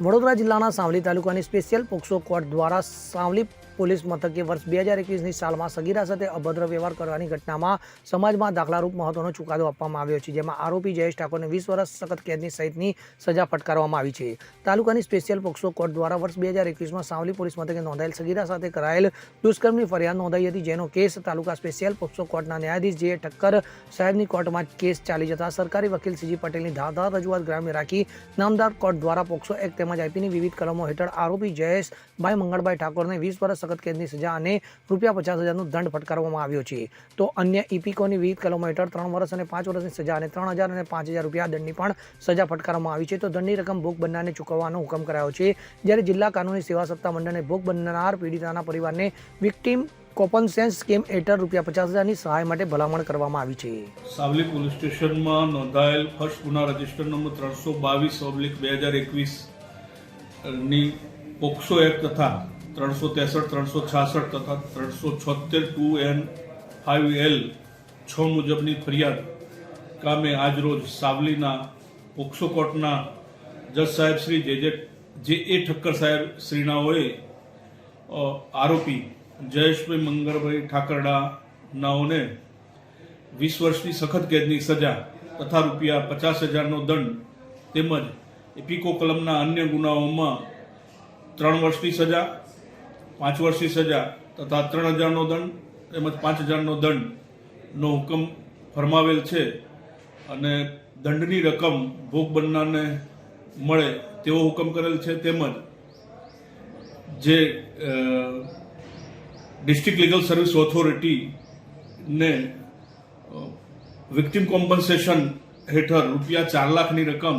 વડોદરા જિલ્લાના સાવલી તાલુકાની special POCSO court દ્વારા સાવલી પોલીસ મથકે વર્ષ બે હજાર એકવીસની સાલમાં સગીરા સાથે અભદ્ર વ્યવહાર કરવાની ઘટનામાં સમાજમાં દાખલારૂપ મહત્વનો ચુકાદો આપવામાં આવ્યો છે, જેમાં આરોપી જયેશ ઠાકોરને વીસ વર્ષ સખત કેદની સહિતની સજા ફટકારવામાં આવી છે. તાલુકાની સ્પેશિયલ પોક્સો કોર્ટ દ્વારા વર્ષ બે હજાર એકવીસમાં સાવલી પોલીસ મથકે નોંધાયેલ સગીરા સાથે કરાયેલ દુષ્કર્મની ફરિયાદ નોંધાઈ હતી, જેનો કેસ તાલુકા સ્પેશિયલ પોક્સો કોર્ટના ન્યાયાધીશ જે ઠક્કર સાહેબની કોર્ટમાં કેસ ચાલી જતા સરકારી વકીલ સીજી પટેલની ધારદાર રજૂઆત ગ્રામ્ય રાખી નામદાર કોર્ટ દ્વારા પોક્સો એક્ટ તેમજ આઈપીની વિવિધ કલમો હેઠળ આરોપી જયેશભાઈ મંગળભાઈ ઠાકોરને વીસ વર્ષ સખત કેદની સજા અને રૂપિયા પચાસ હજારનો દંડ ફટકારવામાં આવ્યો છે. તો અન્ય ઇપિકોની વિવિધ કલમો હેઠળ ત્રણ વર્ષ અને પાંચ વર્ષની સજા અને ત્રણ હજાર અને પાંચ હજાર રૂપિયા દંડની પણ સજા ફટકારવામાં આવી છે. તો દંડની રકમ ભોગ બનનારને ચૂકવવાનો હુકમ કરાયો છે. જ્યારે જિલ્લા કાનૂની સેવા સત્તા મંડળને ભોગ બનનાર પીડિતાના પરિવારને વિક્ટીમ કોમ્પન્સેન્સ સ્કીમ હેઠળ રૂપિયા પચાસ હજારની સહાય માટે ભલામણ કરવામાં આવી છે. સાવલી પોલીસ સ્ટેશનમાં નોંધાયેલ ફર્સ્ટ ગુના રજિસ્ટર નંબર ત્રણસો બાવીસ ઓબ્લિક બે હજાર એકવીસ ની પોક્સો એક્ટ તથા ત્રણસો ત્રેસઠ, ત્રણસો છાસઠ તથા ત્રણસો છોતેર ટુ એન ફાઇવ એલ છ મુજબની ફરિયાદ કામે આજરોજ સાવલીના પોક્સો કોર્ટના જજ સાહેબ શ્રી જે જે જે એ ઠક્કર સાહેબ શ્રીનાઓએ આરોપી જયેશભાઈ મંગળભાઈ ઠાકરડાનાઓને વીસ વર્ષની સખત કેદની સજા તથા રૂપિયા પચાસ હજારનો દંડ તેમજ એપિકો કલમના અન્ય ગુનાઓમાં ત્રણ વર્ષની સજા, પાંચ વર્ષની સજા તથા ત્રણ હજારનો દંડ તેમજ પાંચ હજારનો દંડનો હુકમ ફરમાવેલ છે અને દંડની રકમ ભોગ બનનારને મળે તેવો હુકમ કરેલ છે તેમજ જે ડિસ્ટ્રિક્ટ લીગલ સર્વિસ ઓથોરિટીને વિક્ટિમ કોમ્પન્સેશન હેઠળ રૂપિયા ચાર લાખની રકમ